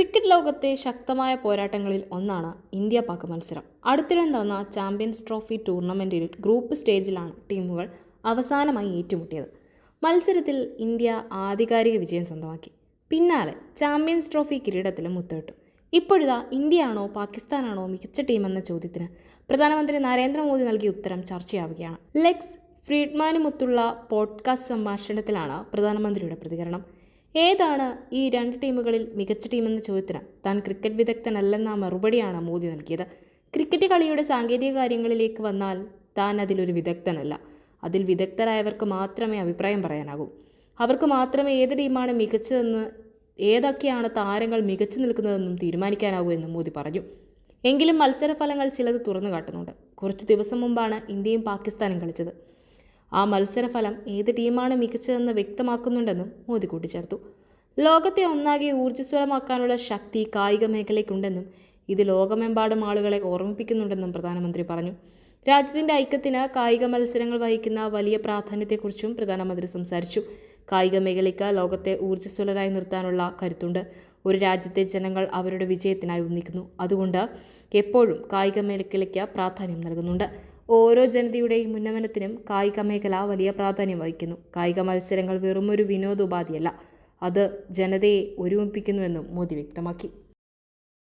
Cricket ലോകത്തെ ശക്തമായ പോരാട്ടങ്ങളിൽ ഒന്നാണ് ഇന്ത്യ പാക് മത്സരം. അടുത്തിടെ നടന്ന ചാമ്പ്യൻസ് ട്രോഫി ടൂർണമെന്റിൽ ഗ്രൂപ്പ് സ്റ്റേജിലാണ് ടീമുകൾ അവസാനമായി ഏറ്റുമുട്ടിയത്. മത്സരത്തിൽ ഇന്ത്യ ആധികാരിക വിജയം സ്വന്തമാക്കി. പിന്നാലെ ചാമ്പ്യൻസ് ട്രോഫി കിരീടത്തിലും മുത്തേട്ടു ഇപ്പോഴിതാ ഇന്ത്യയാണോ പാകിസ്ഥാനാണോ മികച്ച ടീമെന്ന ചോദ്യത്തിന് പ്രധാനമന്ത്രി നരേന്ദ്രമോദി നൽകിയ ഉത്തരം ചർച്ചയാവുകയാണ്. ലെക്സ് ഫ്രീഡ്മാനുമൊത്തുള്ള പോഡ്കാസ്റ്റ് സംഭാഷണത്തിലാണ് പ്രധാനമന്ത്രിയുടെ പ്രതികരണം. ഏതാണ് ഈ രണ്ട് ടീമുകളിൽ മികച്ച ടീമെന്ന ചോദ്യത്തിന് താൻ ക്രിക്കറ്റ് വിദഗ്ധനല്ലെന്ന മറുപടിയാണ് മോദി നൽകിയത്. ക്രിക്കറ്റ് കളിയുടെ സാങ്കേതിക കാര്യങ്ങളിലേക്ക് വന്നാൽ താൻ അതിലൊരു വിദഗ്ധനല്ല. അതിൽ വിദഗ്ധരായവർക്ക് മാത്രമേ അഭിപ്രായം പറയാനാകൂ. അവർക്ക് മാത്രമേ ഏത് ടീമാണ് മികച്ചതെന്ന് ഏതൊക്കെയാണ് താരങ്ങൾ മികച്ചു നിൽക്കുന്നതെന്നും തീരുമാനിക്കാനാകൂ എന്നും മോദി പറഞ്ഞു. എങ്കിലും മത്സരഫലങ്ങൾ ചിലത് തുറന്നു കാട്ടുന്നുണ്ട്. കുറച്ച് ദിവസം മുമ്പാണ് ഇന്ത്യയും പാകിസ്ഥാനും കളിച്ചത്. ആ മത്സരഫലം ഏത് ടീമാണ് മികച്ചതെന്ന് വ്യക്തമാക്കുന്നുണ്ടെന്നും മോദി കൂട്ടിച്ചേർത്തു. ലോകത്തെ ഒന്നാകെ ഊർജസ്വലമാക്കാനുള്ള ശക്തി കായിക മേഖലയ്ക്കുണ്ടെന്നും ഇത് ലോകമെമ്പാടും ആളുകളെ ഓർമ്മിപ്പിക്കുന്നുണ്ടെന്നും പ്രധാനമന്ത്രി പറഞ്ഞു. രാജ്യത്തിന്റെ ഐക്യത്തിന് കായിക മത്സരങ്ങൾ വഹിക്കുന്ന വലിയ പ്രാധാന്യത്തെക്കുറിച്ചും പ്രധാനമന്ത്രി സംസാരിച്ചു. കായിക മേഖലയ്ക്ക് ലോകത്തെ ഊർജസ്വലരായി നിർത്താനുള്ള കരുത്തുണ്ട്. ഒരു രാജ്യത്തെ ജനങ്ങൾ അവരുടെ വിജയത്തിനായി ഒന്നിക്കുന്നു. അതുകൊണ്ട് എപ്പോഴും കായിക മേഖലയ്ക്ക് പ്രാധാന്യം നൽകുന്നുണ്ട്. ഓരോ ജനതയുടെയും ഉന്നമനത്തിനും കായിക മേഖല വലിയ പ്രാധാന്യം വഹിക്കുന്നു. കായിക മത്സരങ്ങൾ വെറുമൊരു വിനോദോപാധിയല്ല. അത് ജനതയെ ഒരുമിപ്പിക്കുന്നുവെന്നും മോദി വ്യക്തമാക്കി.